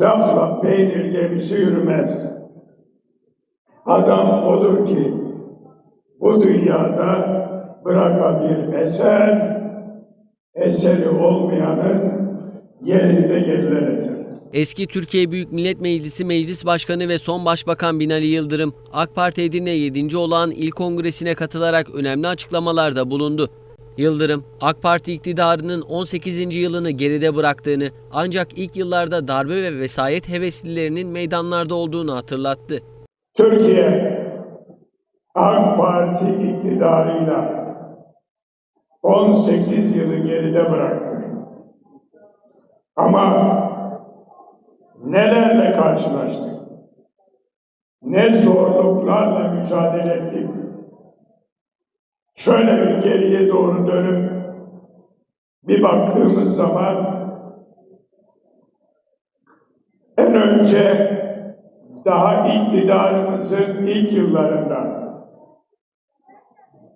Lafla peynir gemisi yürümez. Adam odur ki bu dünyada bıraka bir eser, eseri olmayanın yerinde yerler eser. Eski Türkiye Büyük Millet Meclisi Meclis Başkanı ve son Başbakan Binali Yıldırım, AK Parti Edirne 7. olan il kongresine katılarak önemli açıklamalarda bulundu. Yıldırım, AK Parti iktidarının 18. yılını geride bıraktığını ancak ilk yıllarda darbe ve vesayet heveslilerinin meydanlarda olduğunu hatırlattı. Türkiye AK Parti iktidarıyla 18 yılı geride bıraktı. Ama nelerle karşılaştık? Ne zorluklarla mücadele ettik? Şöyle bir geriye doğru dönüp bir baktığımız zaman en önce daha iktidarımızın ilk yıllarında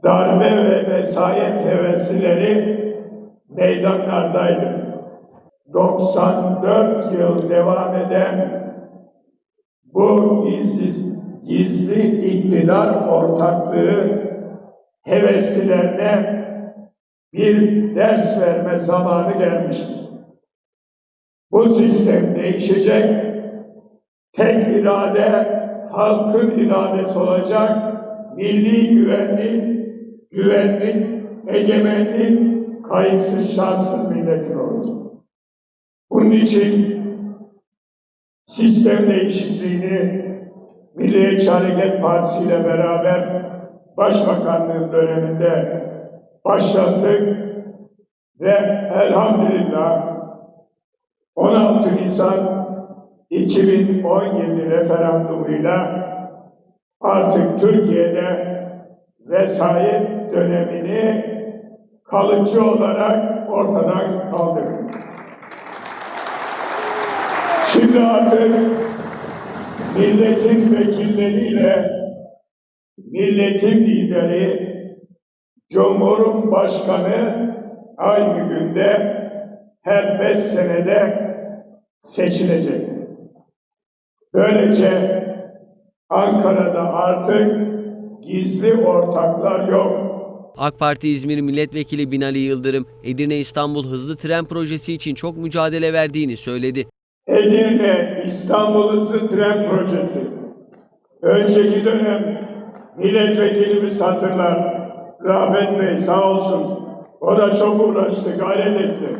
darbe ve vesayet heveslileri meydanlardaydı. 94 yıl devam eden bu gizli, gizli iktidar ortaklığı heveslilerine bir ders verme zamanı gelmiştir. Bu sistem değişecek. Tek irade halkın iradesi olacak. Milli güvenlik, güvenlik, egemenlik kayıtsız şartsız milletin olacak. Bunun için sistem değişikliğini Milliyetçi Hareket Partisi ile beraber Başbakanlığın döneminde başlattık ve elhamdülillah 16 Nisan 2017 referandumuyla artık Türkiye'de vesayet dönemini kalıcı olarak ortadan kaldırdık. Şimdi artık milletin vekilleriyle milletin lideri Cumhur'un başkanı aynı günde her beş senede seçilecek. Böylece Ankara'da artık gizli ortaklar yok. AK Parti İzmir Milletvekili Binali Yıldırım, Edirne İstanbul hızlı tren projesi için çok mücadele verdiğini söyledi. Edirne İstanbul Hızlı Tren Projesi. Önceki dönem milletvekilimiz hatırlar. Rafet Bey sağ olsun. O da çok uğraştı, gayret etti.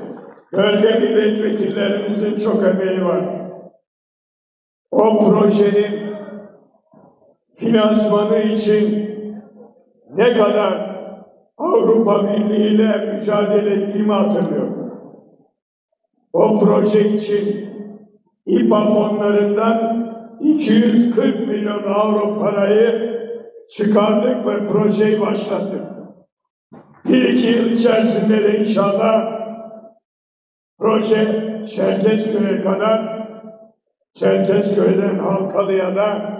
Bölge milletvekillerimizin çok emeği var. O projenin finansmanı için ne kadar Avrupa Birliği ile mücadele ettiğimi hatırlıyorum. O proje için İPA fonlarından 240 milyon avro parayı çıkardık ve projeyi başlattık. Bir iki yıl içerisinde de inşallah proje Çerkezköy'e kadar Çerkezköy'den Halkalı'ya da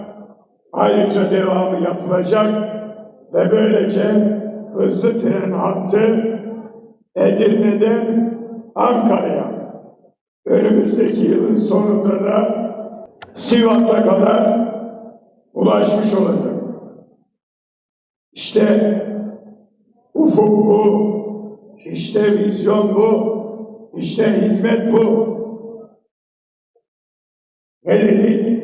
ayrıca devamı yapılacak ve böylece hızlı tren hattı Edirne'den Ankara'ya önümüzdeki yılın sonunda da Sivas'a kadar ulaşmış olacak. İşte ufuk bu, işte vizyon bu, işte hizmet bu. Ne dedik?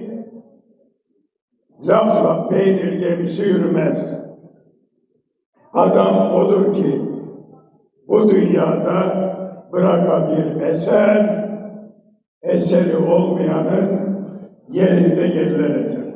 Lafla peynir gemisi yürümez. Adam odur ki bu dünyada bıraka bir eser, eseri olmayanın yerinde yerler eser.